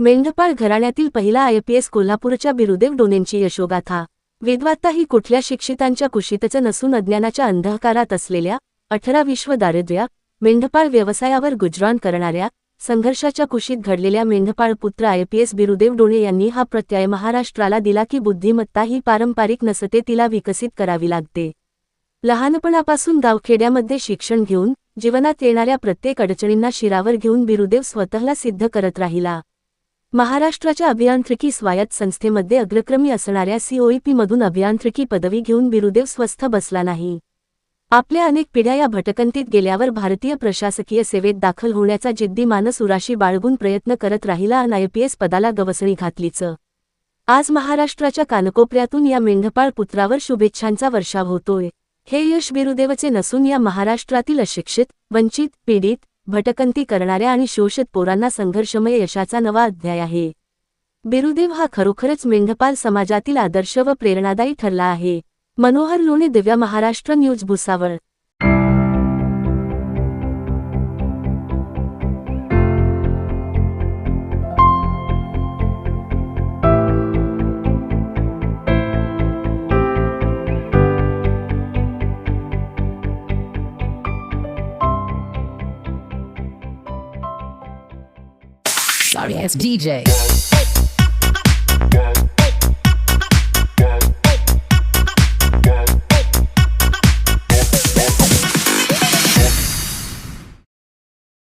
मेंढपाळ घराण्यातील पहिला आयपीएस कोल्हापूरच्या बिरुदेव डोनेंची यशोगाथा. विद्वात्ता ही कुठल्या शिक्षितांच्या कुशीतच नसून अज्ञानाच्या अंधकारात असलेल्या अठरा विश्व दारिद्र्या मेंढपाळ व्यवसायावर गुजराण करणाऱ्या संघर्षाच्या कुशीत घडलेल्या मेंढपाळ पुत्र आयपीएस बिरुदेव डोणे यांनी हा प्रत्यय महाराष्ट्राला दिला की बुद्धिमत्ता ही पारंपरिक नसते तिला विकसित करावी लागते. लहानपणापासून गावखेड्यामध्ये शिक्षण घेऊन जीवनात येणाऱ्या प्रत्येक अडचणींना शिरावर घेऊन बिरुदेव स्वतःला सिद्ध करत राहिला. महाराष्ट्राच्या अभियांत्रिकी स्वायत्त संस्थेमध्ये अग्रक्रमी असणाऱ्या सीओईपीमधून अभियांत्रिकी पदवी घेऊन बिरुदेव स्वस्थ बसला नाही. आपल्या अनेक पिढ्या या भटकंतीत गेल्यावर भारतीय प्रशासकीय सेवेत दाखल होण्याचा जिद्दी मानस उराशी बाळगून प्रयत्न करत राहिला आणि आयपीएस पदाला गवसणी घातलीच. आज महाराष्ट्राच्या कानकोपऱ्यातून या मेंढपाळ पुत्रावर शुभेच्छांचा वर्षाव होतोय. हे यश बिरुदेवचे नसून या महाराष्ट्रातील अशिक्षित वंचित पीडित भटकंती करणाऱ्या आणि शोषित पोरांना संघर्षमय यशाचा नवा अध्याय आहे. बिरुदेव हा खरोखरच मेंढपाल समाजातील आदर्श व प्रेरणादायी ठरला आहे. Manohar Loni Divya Maharashtra news Bhusawal. Sorry ass DJ.